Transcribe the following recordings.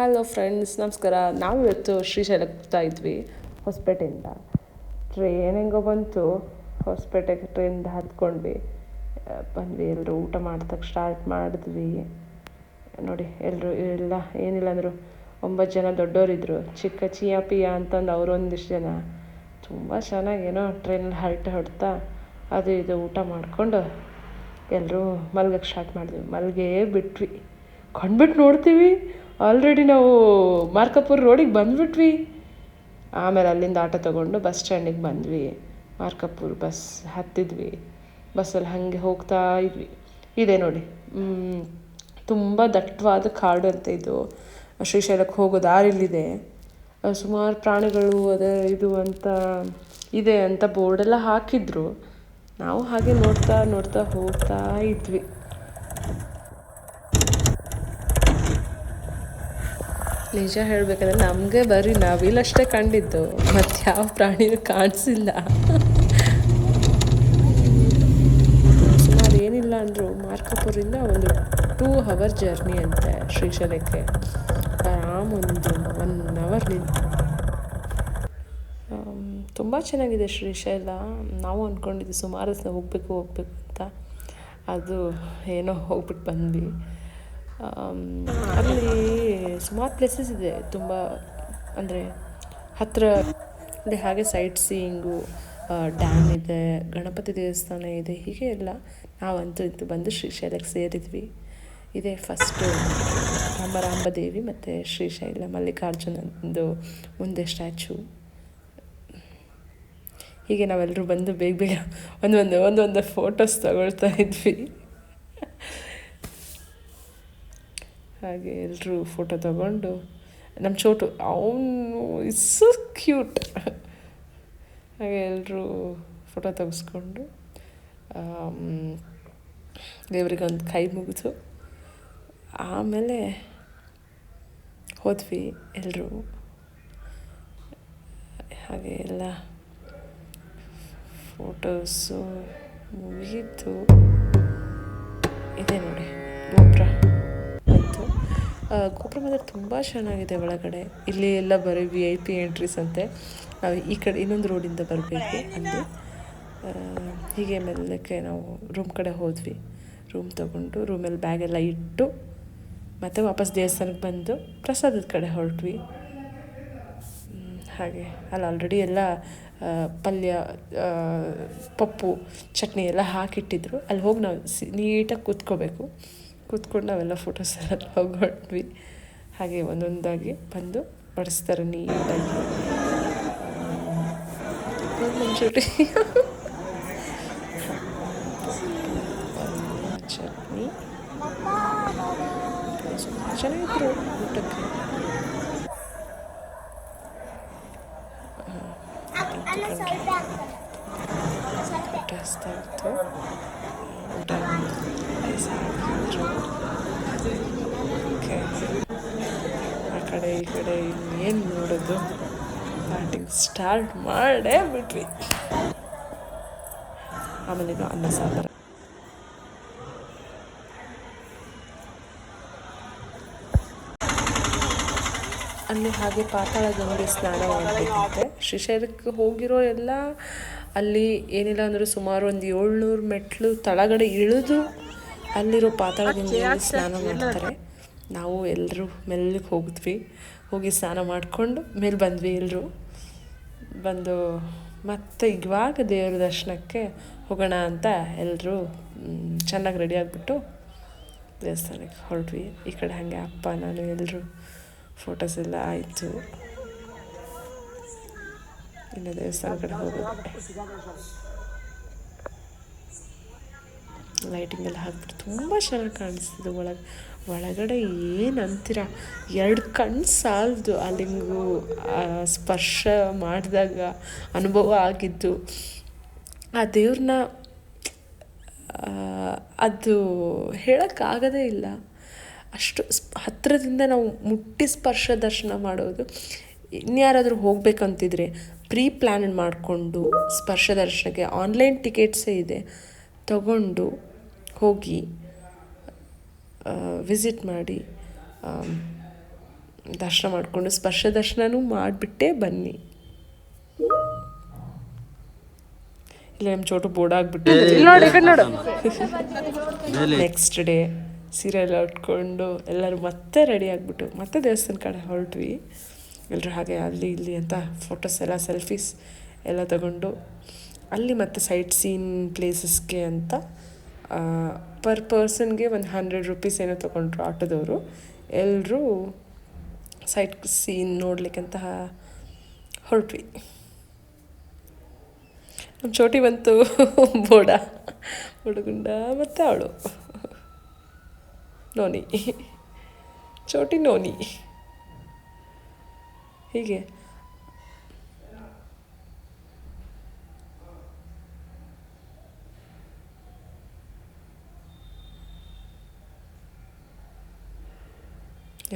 Hello friends ನಮಸ್ಕಾರ. ನಾವು ಇವತ್ತು ಶ್ರೀಶೈಲಕ್ಕೆ ಹೋಗ್ತಾ ಇದ್ವಿ ಹೊಸಪೇಟೆಯಿಂದ. ಟ್ರೈನ್ ಹೆಂಗೋ ಬಂತು, ಹೊಸಪೇಟೆಗೆ ಟ್ರೈನ್ ಹತ್ಕೊಂಡ್ವಿ. ಬಂದ್ವಿ ಎಲ್ಲರೂ ಊಟ ಮಾಡ್ತಕ್ಕೆ ಸ್ಟಾರ್ಟ್ ಮಾಡಿದ್ವಿ. ನೋಡಿ ಎಲ್ಲರೂ ಎಲ್ಲ ಏನಿಲ್ಲ ಅಂದರು, ಒಂಬತ್ತು ಜನ ದೊಡ್ಡವರಿದ್ದರು ಚಿಕ್ಕ ಚಿಯಾ ಪಿಯಾ ಅಂತಂದು ಅವರು ಒಂದಿಷ್ಟು ಜನ. ತುಂಬ ಚೆನ್ನಾಗಿ ಏನೋ ಟ್ರೈನಲ್ಲಿ ಹರಟೆ ಹೊಡ್ತಾ, ಅದು ಇದು ಊಟ ಮಾಡಿಕೊಂಡು ಎಲ್ಲರೂ ಮಲ್ಗಕ್ಕೆ ಸ್ಟಾರ್ಟ್ ಮಾಡಿದ್ವಿ. ಮಲ್ಗೇ ಬಿಟ್ವಿ. ಕಂಡ್ಬಿಟ್ಟು ನೋಡ್ತೀವಿ. ಆಲ್ರೆಡಿ ನಾವು ಮಾರ್ಕಾಪುರ ರೋಡಿಗೆ ಬಂದ್ಬಿಟ್ವಿ. ಆಮೇಲೆ ಅಲ್ಲಿಂದ ಆಟೋ ತೊಗೊಂಡು ಬಸ್ ಸ್ಟ್ಯಾಂಡಿಗೆ ಬಂದ್ವಿ. ಮಾರ್ಕಾಪುರ ಬಸ್ ಹತ್ತಿದ್ವಿ. ಬಸ್ಸಲ್ಲಿ ಹಾಗೆ ಹೋಗ್ತಾ ಇದ್ವಿ. ಇದೆ ನೋಡಿ. ತುಂಬ ದಟ್ಟವಾದ ಕಾಡು ಅಂತ ಇದು. ಶ್ರೀಶೈಲಕ್ಕೆ ಹೋಗೋ ದಾರಿಲಿದೆ. ಅಹ್, ಸುಮಾರು ಪ್ರಾಣಿಗಳು ಅದೇ ಇದು ಅಂತ ಇದೆ ಅಂತ ಬೋರ್ಡೆಲ್ಲ ಹಾಕಿದ್ರು. ನಾವು ಹಾಗೆ ನೋಡ್ತಾ ನೋಡ್ತಾ ಹೋಗ್ತಾ ಇದ್ವಿ. ನಿಜ ಹೇಳಬೇಕಂದ್ರೆ ನಮಗೆ ಬರೀ ನವಿಲಷ್ಟೇ ಕಂಡಿದ್ದು. ಮತ್ತೆ ಯಾವ ಪ್ರಾಣಿನೂ ಕಾಣಿಸಿಲ್ಲ. ಏನಿಲ್ಲ ಅಂದರೂ ಮಾರ್ಕಾಪುರಿಂದ ಒಂದು ಟೂ ಅವರ್ ಜರ್ನಿ ಅಂತೆ ಶ್ರೀಶೈಲಕ್ಕೆ. ಆರಾಮ್ ಒಂದು ಒನ್ ಅವರ್ ನಿಂತು ತುಂಬ ಚೆನ್ನಾಗಿದೆ ಶ್ರೀಶೈಲ. ನಾವು ಅಂದ್ಕೊಂಡಿದ್ವಿ ಸುಮಾರು ಹೋಗಬೇಕು ಹೋಗಬೇಕು ಅಂತ. ಅದು ಏನೋ ಹೋಗ್ಬಿಟ್ಟು ಬಂದ್ವಿ. ಅಲ್ಲಿ ಸುಮಾರು ಪ್ಲೇಸಸ್ ಇದೆ. ತುಂಬ ಅಂದರೆ ಹತ್ತಿರ ಅಂದರೆ ಹಾಗೆ ಸೈಟ್ ಸೀಯಿಂಗು ಡ್ಯಾಮ್ ಇದೆ, ಗಣಪತಿ ದೇವಸ್ಥಾನ ಇದೆ, ಹೀಗೆ ಎಲ್ಲ ನಾವಂತೂ ಇದು ಬಂದು ಶ್ರೀಶೈಲಕ್ಕೆ ಸೇರಿದ್ವಿ. ಇದೇ ಫಸ್ಟು ರಾಮರಾಂಬದೇವಿ ಮತ್ತು ಶ್ರೀಶೈಲ ಮಲ್ಲಿಕಾರ್ಜುನಂದು ಮುಂದೆ ಸ್ಟ್ಯಾಚು ಹೀಗೆ ನಾವೆಲ್ಲರೂ ಬಂದು ಬೇಗ ಬೇಗ ಒಂದೊಂದು ಒಂದೊಂದು ಫೋಟೋಸ್ ತಗೊಳ್ತಾ ಇದ್ವಿ. ಹಾಗೆ ಎಲ್ಲರೂ ಫೋಟೋ ತಗೊಂಡು ನಮ್ಮ ಚೋಟು ಅವನು ಇಸ್ ಕ್ಯೂಟ್ ಹಾಗೆ ಎಲ್ಲರೂ ಫೋಟೋ ತೆಗೆಸ್ಕೊಂಡು ದೇವರಿಗೊಂದು ಕೈ ಮುಗಿದು ಆಮೇಲೆ ಹೋದ್ವಿ ಎಲ್ಲರೂ ಹಾಗೆ ಎಲ್ಲ ಫೋಟೋಸು ಮುಗೀತು ಇದೆ ನೋಡಿ ಗೋಪುರ. ಗೋಪುರ ಮಾತ್ರ ತುಂಬ ಚೆನ್ನಾಗಿದೆ ಒಳಗಡೆ. ಇಲ್ಲಿ ಎಲ್ಲ ಬರೀ ವಿ ಐ ಪಿ ಎಂಟ್ರೀಸ್ ಅಂತೆ. ನಾವು ಈ ಕಡೆ ಇನ್ನೊಂದು ರೋಡಿಂದ ಬರಬೇಕು ಅಲ್ಲಿ. ಹೀಗೆ ಮೆಲ್ಲಕ್ಕೆ ನಾವು ರೂಮ್ ಕಡೆ ಹೋದ್ವಿ. ರೂಮ್ ತೊಗೊಂಡು ರೂಮಲ್ಲಿ ಬ್ಯಾಗೆಲ್ಲ ಇಟ್ಟು, ಮತ್ತೆ ವಾಪಸ್ ದೇವಸ್ಥಾನಕ್ಕೆ ಬಂದು ಪ್ರಸಾದದ ಕಡೆ ಹೊರಟ್ವಿ. ಹಾಗೆ. ಅಲ್ಲಿ ಆಲ್ರೆಡಿ ಎಲ್ಲ ಪಲ್ಯ ಪಪ್ಪು, ಚಟ್ನಿ ಎಲ್ಲ ಹಾಕಿಟ್ಟಿದ್ರು. ಅಲ್ಲಿ ಹೋಗಿ ನಾವು ಸಿ, ನೀಟಾಗಿ ಕೂತ್ಕೋಬೇಕು. ಕೂತ್ಕೊಂಡು ನಾವೆಲ್ಲ ಫೋಟೋಸ್ ಎಲ್ಲ ತಗೊಂಡ್ವಿ ಹಾಗೆ ಒಂದೊಂದಾಗಿ ಬಂದು ಬಡಿಸ್ತಾರೆ ನೀಟಾಗಿ. ಚಟ್ನಿ. ಚೆನ್ನಾಗಿದ್ರು ಊಟಕ್ಕೆ. ಊಟ ಇತ್ತು ಆ ಕಡೆ ಈ ಕಡೆ ಇನ್ನೇನು ನೋಡೋದು ಸ್ಟಾರ್ಟಿಂಗ್ ಸ್ಟಾರ್ಟ್ ಮಾಡೇ ಬಿಟ್ವಿ ಆಮೇಲೆ ಇದು ಅನ್ನ ಅಲ್ಲಿ ಹಾಗೆ ಪಾತಾಳ ಗಂಗೆ ಸ್ನಾನ ಮಾಡಬೇಕಂತೆ ಶ್ರೀಶೈಲಕ್ಕೆ ಹೋಗಿರೋ ಎಲ್ಲ ಅಲ್ಲಿ ಏನಿಲ್ಲ ಅಂದರೂ ಸುಮಾರು ಒಂದು ಏಳ್ನೂರು ಮೆಟ್ಲು ತಳಗಡೆ ಇಳಿದು ಅಲ್ಲಿರೋ ಪಾತಾಳದಿಂದ ಸ್ನಾನ ಮಾಡ್ತಾರೆ. ನಾವು ಎಲ್ಲರೂ ಮೆಲ್ಲಗೆ ಹೋಗಿದ್ವಿ. ಹೋಗಿ ಸ್ನಾನ ಮಾಡಿಕೊಂಡು ಮೇಲೆ ಬಂದ್ವಿ ಎಲ್ಲರೂ ಬಂದು ಮತ್ತೆ ಇವಾಗ ದೇವ್ರ ದರ್ಶನಕ್ಕೆ ಹೋಗೋಣ ಅಂತ ಎಲ್ಲರೂ ಚೆನ್ನಾಗಿ ರೆಡಿ ಆಗಿಬಿಟ್ಟು ದೇವಸ್ಥಾನಕ್ಕೆ ಹೊರಟ್ವಿ. ಈ ಕಡೆ ಹಾಗೆ ಅಪ್ಪ ನಾನು ಎಲ್ಲರೂ ಫೋಟೋಸ್ ಎಲ್ಲ ಆಯಿತು. ಇನ್ನು ದೇವಸ್ಥಾನ ಹೋಗೋದು ಲೈಟಿಂಗ್ ಎಲ್ಲ ಹಾಕ್ಬಿಟ್ಟು ತುಂಬ ಚೆನ್ನಾಗಿ ಕಾಣಿಸ್ತಿದೆ. ಒಳಗೆ, ಒಳಗಡೆ ಏನು ಎರಡು ಕಣ್ಣು ಸಾಲದು ಅಲ್ಲಿಂಗು ಸ್ಪರ್ಶ ಮಾಡಿದಾಗ ಅನುಭವ ಆಗಿದ್ದು. ಆ ದೇವ್ರನ್ನ ಅದು ಹೇಳೋಕ್ಕಾಗೋದೇ ಇಲ್ಲ. ಅಷ್ಟು ಹತ್ತಿರದಿಂದ ನಾವು ಮುಟ್ಟಿ ಸ್ಪರ್ಶ ದರ್ಶನ ಮಾಡೋದು. ಇನ್ಯಾರಾದರೂ ಹೋಗ್ಬೇಕಂತಿದ್ರೆ ಪ್ರೀ ಪ್ಲ್ಯಾನ್ ಮಾಡಿಕೊಂಡು ಸ್ಪರ್ಶ ದರ್ಶನಕ್ಕೆ ಆನ್ಲೈನ್ ಟಿಕೆಟ್ಸೇ ಇದೆ ತಗೊಂಡು ಹೋಗಿ ವಿಸಿಟ್ ಮಾಡಿ ದರ್ಶನ ಮಾಡಿಕೊಂಡು ಸ್ಪರ್ಶ ದರ್ಶನನೂ ಮಾಡಿಬಿಟ್ಟೇ ಬನ್ನಿ. ಇಲ್ಲ ನಮ್ಮ ಚೋಟು ಬೋರ್ಡ್ ಆಗಿಬಿಟ್ಟು ನೆಕ್ಸ್ಟ್ ಡೇ ಸೀರೆ ಎಲ್ಲ ಉಟ್ಕೊಂಡು ಎಲ್ಲರೂ ಮತ್ತೆ ರೆಡಿ ಆಗಿಬಿಟ್ಟು ಮತ್ತೆ ದೇವಸ್ಥಾನ ಕಡೆ ಹೊರಟ್ವಿ. ಎಲ್ಲರೂ ಹಾಗೆ ಅಲ್ಲಿ ಇಲ್ಲಿ ಅಂತ ಫೋಟೋಸ್ ಎಲ್ಲ ಸೆಲ್ಫೀಸ್ ಎಲ್ಲ ತಗೊಂಡು ಅಲ್ಲಿ ಮತ್ತೆ ಸೈಟ್ ಸೀನ್ ಪ್ಲೇಸಸ್ಗೆ ಅಂತ ಪರ್ ಪರ್ಸನ್ಗೆ ಒಂದು ಹಂಡ್ರೆಡ್ ರುಪೀಸ್ ಏನೋ ತೊಗೊಂಡ್ರು ಆಟೋದವರು. ಎಲ್ಲರೂ ಸೈಟ್ ಸೀನ್ ನೋಡ್ಲಿಕ್ಕಂತ ಹೊರಟ್ವಿ. ನಮ್ಮ ಚೋಟಿ ಬಂತು ಬೋಡ ಹುಡುಗುಂಡ ಮತ್ತು ಅವಳು. ನೋನಿ. ಚೋಟಿ ನೋನಿ. ಹೀಗೆ.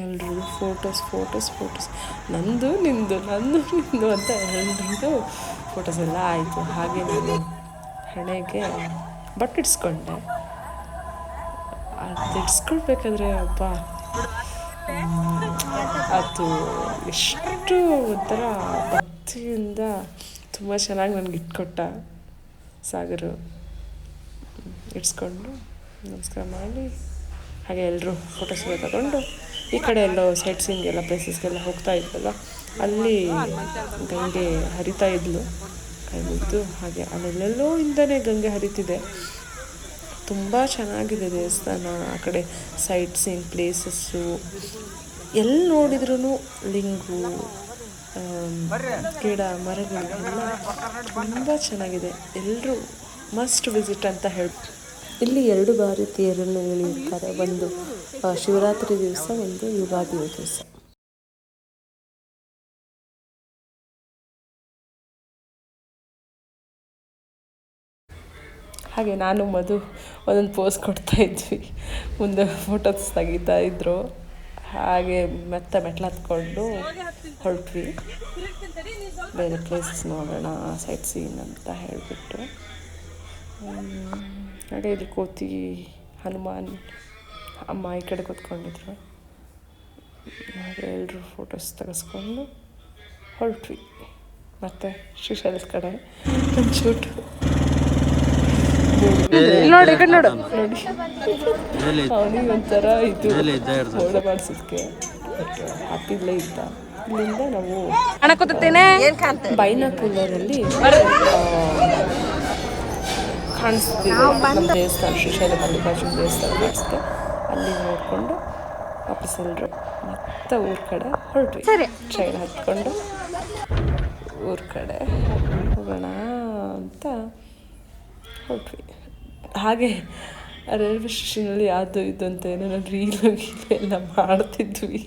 ಎಲ್ರಿಗೂ ಫೋಟೋಸ್ ಫೋಟೋಸ್ ಫೋಟೋಸ್. ನಂದು ನಿಂದು ನಂದು ನಿಂದು ಅಂತ ಎಲ್ರಿಗೂ ಫೋಟೋಸ್ ಎಲ್ಲ ಆಯಿತು. ಹಾಗೆ ನಾನು ಹಣೆಗೆ ಬಟ್ ಇಡ್ಸ್ಕೊಂಡೆ. ಅದು ಇಡ್ಸ್ಕೊಳ್ಬೇಕಾದ್ರೆ ಅಪ್ಪ ಹ್ಮ್, ಅದು ಎಷ್ಟು ಒಂಥರ ಭಕ್ತಿಯಿಂದ ತುಂಬ ಚೆನ್ನಾಗಿ ನನಗೆ ಇಟ್ಕೊಟ್ಟ ಸಾಗರು. ಇಟ್ಸ್ಕೊಂಡು ನಮಸ್ಕಾರ ಮಾಡಿ, ಹಾಗೆ ಎಲ್ಲರೂ ಫೋಟೋಸ್ ಎಲ್ಲ ತಗೊಂಡು ಈ ಕಡೆ ಎಲ್ಲೋ ಸೈಟ್ ಸೀನ್ಗೆಲ್ಲ ಪ್ಲೇಸಸ್ಗೆಲ್ಲ ಹೋಗ್ತಾ ಇದ್ವಲ್ಲ, ಅಲ್ಲಿ ಗಂಗೆ ಹರಿತಾ ಇದ್ಲು. ಕೈ ಮುಗಿದು ಹಾಗೆ ಅಲ್ಲೆಲ್ಲೆಲ್ಲೋ ಇಂದನೇ ಗಂಗೆ ಹರಿತಿದೆ. ತುಂಬ ಚೆನ್ನಾಗಿದೆ ದೇವಸ್ಥಾನ, ಆ ಕಡೆ ಸೈಟ್ ಸೀನ್ ಪ್ಲೇಸಸ್ಸು ಎಲ್ಲಿ ನೋಡಿದ್ರೂ ಲಿಂಗು ಗಿಡ, ಮರಗಳು ಎಲ್ಲ ತುಂಬ ಚೆನ್ನಾಗಿದೆ. ಎಲ್ಲರೂ ಮಸ್ಟ್ ವಿಸಿಟ್ ಅಂತ ಹೇಳಿ, ಇಲ್ಲಿ ಎರಡು ಬಾರಿ ತೇರನ್ನು ಎಳೆಯುತ್ತಾರೆ ಒಂದು ಶಿವರಾತ್ರಿ ದಿವಸ, ಒಂದು ಯುಗಾದಿ ದಿವಸ. ಹಾಗೆ ನಾನು ಮಧು ಒಂದೊಂದು ಪೋಸ್ ಕೊಡ್ತಾ ಇದ್ವಿ. ಮುಂದೆ ಫೋಟೋಸ್ ತೆಗಿತಾ ಇದ್ರು. ಹಾಗೆ ಮತ್ತೆ ಮೆಟ್ಲು ಹತ್ಕೊಂಡು ಹೊರಟ್ವಿ. ಬೇರೆ ಪ್ಲೇಸಸ್ ನೋಡೋಣ ಸೈಟ್ ಸೀನ್ ಅಂತ ಹೇಳಿಬಿಟ್ಟು. ಹಾಗೆ ಇಲ್ಲಿ ಕೋತಿ ಹನುಮಾನ್ ಅಮ್ಮ ಈ ಕಡೆ ಕೂತ್ಕೊಂಡಿದ್ರು. ಹಾಗೆ ಎಲ್ಲರೂ ಫೋಟೋಸ್ ತೆಗೆಸ್ಕೊಂಡು ಹೊರಟ್ವಿ. ಮತ್ತು ಶ್ರೀಶೈಲದ ಕಡೆ ನೋಡಿ ನೋಡು. ನೋಡಿ ಅವನಿಗೆ ಒಂಥರ ಇದು. ಮೋಡ ಮಾಡಿಸೋದಕ್ಕೆ ಹ್ಯಾಪಿಲೇ ಇದ್ದ. ಇಲ್ಲಿಂದ ನಾವು ಬೈನಾಕುಲರಲ್ಲಿ ಕಾಣಿಸ್ತಿದೆ. ನಮ್ಮ ದೇವಸ್ಥಾನ ಶ್ರೀಶೈಲ ಮಲ್ಲಿಕಾರ್ಜುನ ದೇವಸ್ಥಾನ ಕಾಣಿಸುತ್ತೆ ಅಲ್ಲಿ ನೋಡಿಕೊಂಡು ವಾಪಸ್ ಎಲ್ಲರು ಮತ್ತೆ ಊರ ಕಡೆ ಹೊರಟ್ವಿ. ಟ್ರೈನ್ ಹತ್ಕೊಂಡು ಊರ ಕಡೆ ಹೋಗೋಣ ಅಂತ ಹೊರಟ್ವಿ. ಹಾಗೆ ರೈಲ್ವೆ ಸ್ಟೇಷನಲ್ಲಿ ಅದು ಇದು ಅಂತ ಏನೋ ರೀಲು ಎಲ್ಲ ಮಾಡ್ತಿದ್ವಿ.